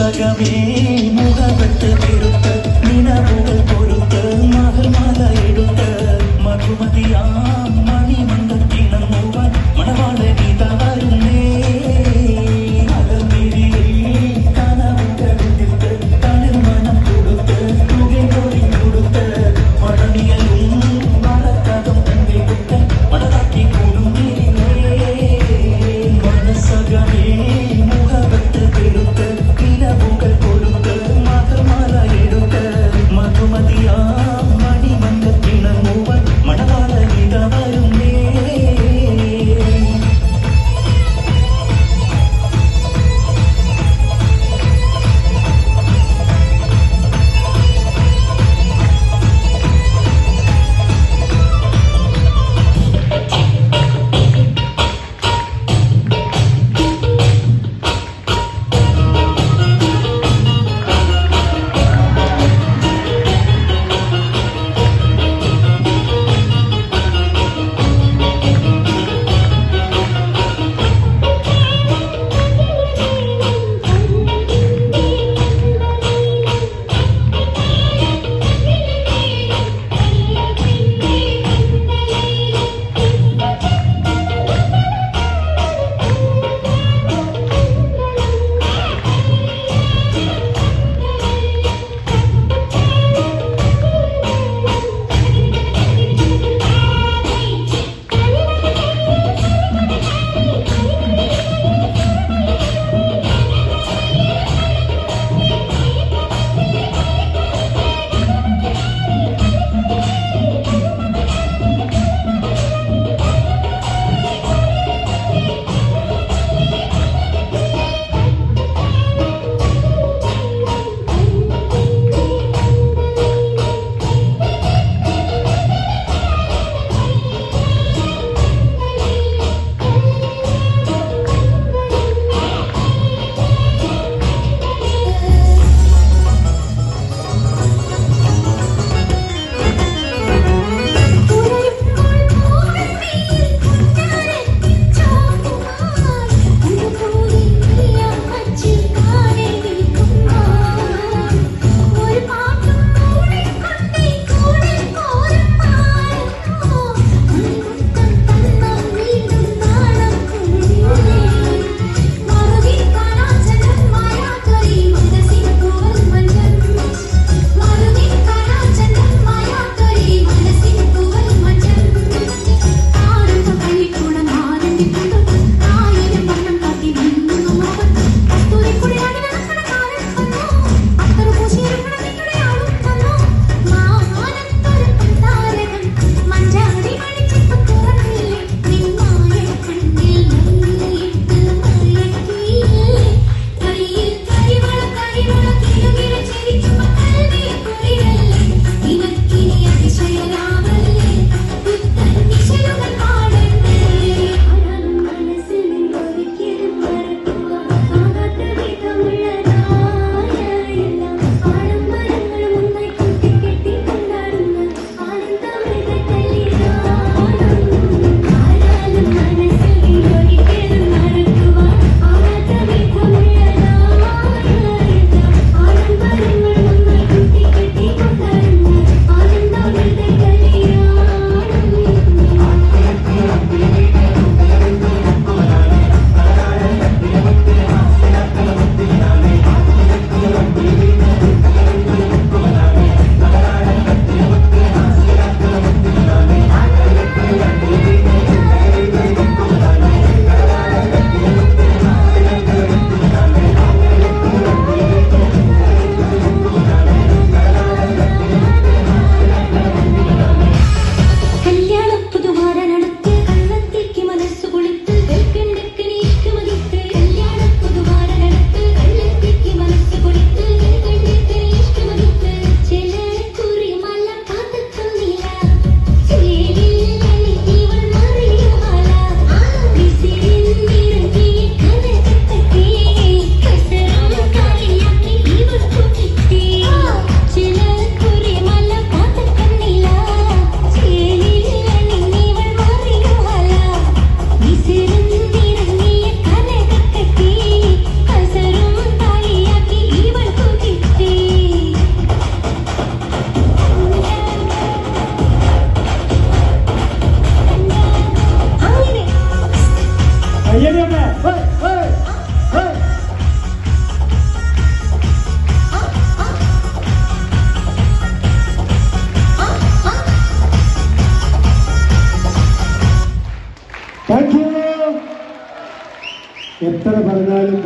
മനസ്സകമേ മുഖപ്പെട്ട് പെരുത്ത് നിലവുകൾ പൊരുത്ത് മകൾ മല എടുത്ത് മധുമതിയാം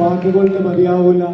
വാക്കുകൊണ്ട് മതിയാവില്ല